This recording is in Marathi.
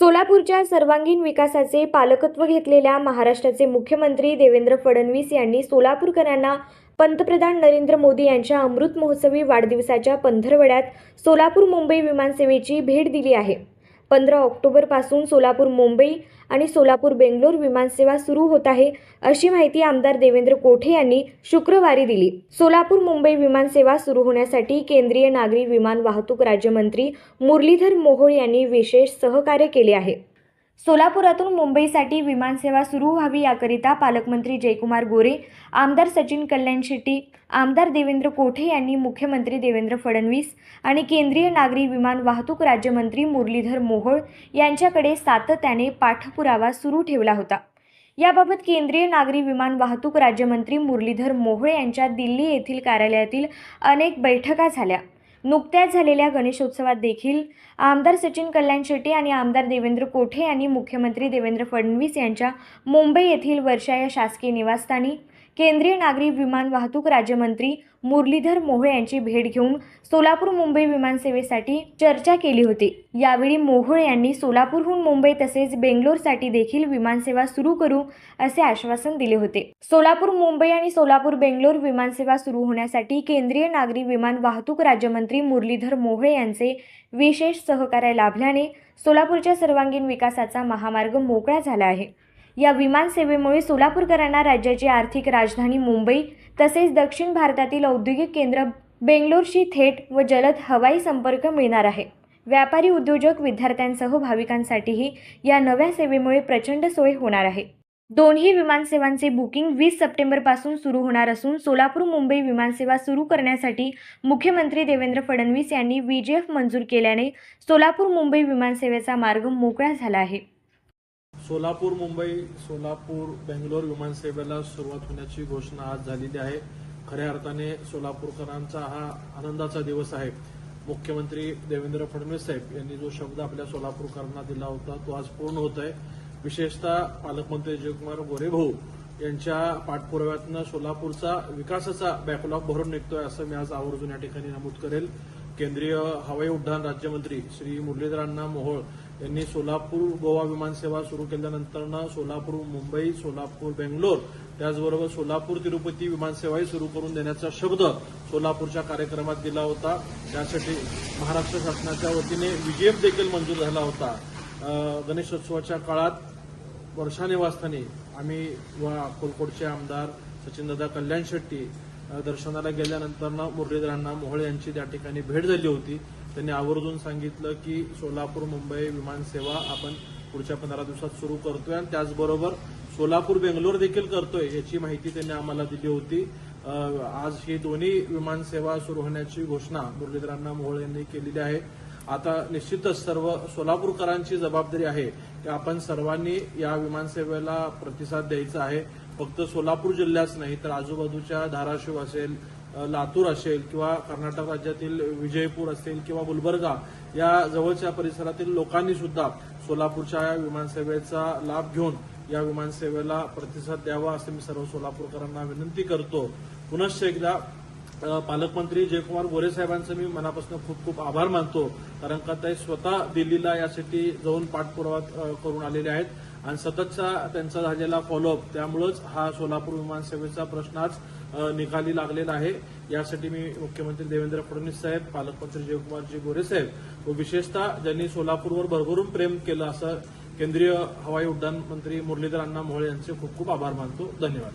सोलापूरच्या सर्वांगीण विकासाचे पालकत्व घेतलेल्या महाराष्ट्राचे मुख्यमंत्री देवेंद्र फडणवीस यांनी सोलापूरकरांना पंतप्रधान नरेंद्र मोदी यांच्या अमृत महोत्सवी वाढदिवसाच्या पंधरवड्यात सोलापूर मुंबई विमानसेवेची भेट दिली आहे. पंधरा ऑक्टोबरपासून सोलापूर मुंबई आणि सोलापूर बेंगलोर विमानसेवा सुरू होत आहे अशी माहिती आमदार देवेंद्र कोठे यांनी शुक्रवारी दिली. सोलापूर मुंबई विमानसेवा सुरू होण्यासाठी केंद्रीय नागरी विमान वाहतूक राज्यमंत्री मुरलीधर मोहोळ यांनी विशेष सहकार्य केले आहे. सोलापुरातून मुंबईसाठी विमानसेवा सुरू व्हावी याकरिता पालकमंत्री जयकुमार गोरे आमदार सचिन कल्याण शेट्टी आमदार देवेंद्र कोठे यांनी मुख्यमंत्री देवेंद्र फडणवीस आणि केंद्रीय नागरी विमान वाहतूक राज्यमंत्री मुरलीधर मोहोळ यांच्याकडे सातत्याने पाठपुरावा सुरू ठेवला होता. याबाबत केंद्रीय नागरी विमान वाहतूक राज्यमंत्री मुरलीधर मोहोळ यांच्या दिल्ली येथील कार्यालयातील अनेक बैठका झाल्या. नुकत्याच झालेल्या गणेशोत्सवात देखील आमदार सचिन कल्याण शेट्टी आणि आमदार देवेंद्र कोठे यांनी मुख्यमंत्री देवेंद्र फडणवीस यांच्या मुंबई येथील वर्षा या शासकीय निवासस्थानी केंद्रीय नागरी विमान वाहतूक राज्यमंत्री मुरलीधर मोहोळ यांची भेट घेऊन सोलापूर मुंबई विमानसेवेसाठी चर्चा केली होती. यावेळी मोहोळ यांनी सोलापूरहून मुंबई तसेच बेंगलोरसाठी देखील विमानसेवा सुरू करू असे आश्वासन दिले होते. सोलापूर मुंबई आणि सोलापूर बेंगलोर विमानसेवा सुरू होण्यासाठी केंद्रीय नागरी विमान वाहतूक राज्यमंत्री मुरलीधर मोहोळ यांचे विशेष सहकार्य लाभल्याने सोलापूरच्या सर्वांगीण विकासाचा महामार्ग मोकळा झाला आहे. या विमानसेवेमुळे सोलापूरकरांना राज्याची आर्थिक राजधानी मुंबई तसेच दक्षिण भारतातील औद्योगिक केंद्र बेंगलोरशी थेट व जलद हवाई संपर्क मिळणार आहे. व्यापारी उद्योजक विद्यार्थ्यांसह भाविकांसाठीही या नव्या सेवेमुळे प्रचंड सोय होणार आहे. दोन्ही विमानसेवांचे बुकिंग वीस सप्टेंबरपासून सुरू होणार असून सोलापूर मुंबई विमानसेवा सुरू करण्यासाठी मुख्यमंत्री देवेंद्र फडणवीस यांनी वी जी एफ मंजूर केल्याने सोलापूर मुंबई विमानसेवेचा मार्ग मोकळा झाला आहे. सोलापूर मुंबई सोलापूर बेंगलोर विमानसेवेला सुरुवात होण्याची घोषणा आज झालेली आहे. खऱ्या अर्थाने सोलापूरकरांचा हा आनंदाचा दिवस आहे. मुख्यमंत्री देवेंद्र फडणवीस साहेब यांनी जो शब्द आपल्या सोलापूरकरांना दिला होता तो आज पूर्ण होत आहे. विशेषतः पालकमंत्री जयकुमार गोरेभाऊ यांच्या पाठपुराव्यातनं सोलापूरचा विकासाचा बॅकलॉग भरून निघतोय असं मी आज आवर्जून या ठिकाणी नमूद करेल. केंद्रीय हवाई उड्डाण राज्यमंत्री श्री मुरलीधरांना मोहोळ यांनी सोलापूर गोवा विमानसेवा सुरू केल्यानंतर सोलापूर मुंबई सोलापूर बेंगलोर त्याचबरोबर सोलापूर तिरुपती विमानसेवाही सुरू करून देण्याचा शब्द सोलापूरच्या कार्यक्रमात दिला होता. त्यासाठी महाराष्ट्र शासनाच्या वतीने विजेप देखील मंजूर झाला होता. गणेशोत्सवाच्या काळात वर्षानिवासस्थानी आम्ही व अक्कलकोटचे आमदार सचिनदादा कल्याण शेट्टी दर्शनाला गेल्यानंतर मुरलीधरांना मोहळे यांची त्या ठिकाणी भेट झाली होती. त्यांनी आवर्जून सांगितलं की सोलापूर मुंबई विमानसेवा आपण पुढच्या पंधरा दिवसात सुरू करतोय आणि त्याचबरोबर सोलापूर बेंगलोर देखील करतोय याची माहिती त्यांनी आम्हाला दिली होती. आज ही दोन्ही विमानसेवा सुरू होण्याची घोषणा मुरलीधरांना मोहोळ यांनी केलेली आहे. आता निश्चितच सर्व सोलापूरकरांची जबाबदारी आहे की आपण सर्वांनी या विमानसेवेला प्रतिसाद द्यायचा आहे. फक्त सोलापूर जिल्ह्याच नाही तर आजूबाजूच्या धाराशिव असेल लातूर असेल किंवा कर्नाटक राज्यातील विजयपूर असेल किंवा गुलबर्गा या जवळच्या परिसरातील लोकांनी सुद्धा सोलापूरच्या या विमानसेवेचा लाभ घेऊन या विमानसेवेला प्रतिसाद द्यावा असं मी सर्व सोलापूरकरांना विनंती करतो. पुनश्च एकदा पालकमंत्री जयकुमार गोरे साहेबांचं मी मनापासून खूप खूप आभार मानतो कारण का ते स्वतः दिल्लीला यासाठी जाऊन पाठपुरावा करून आलेले आहेत. आणि सततचा त्यांचा झालेला फॉलोअप त्यामुळंच हा सोलापूर विमानसेवेचा प्रश्न आज निकाली लागलेला आहे. यासाठी मी मुख्यमंत्री देवेंद्र फडणवीस साहेब पालकमंत्री जयकुमारजी गोरे साहेब व विशेषतः ज्यांनी सोलापूरवर भरभरून प्रेम केलं असं केंद्रीय हवाई उड्डाण मंत्री मुरलीधर अण्णा मोहोळ यांचे खूप खूप आभार मानतो. धन्यवाद.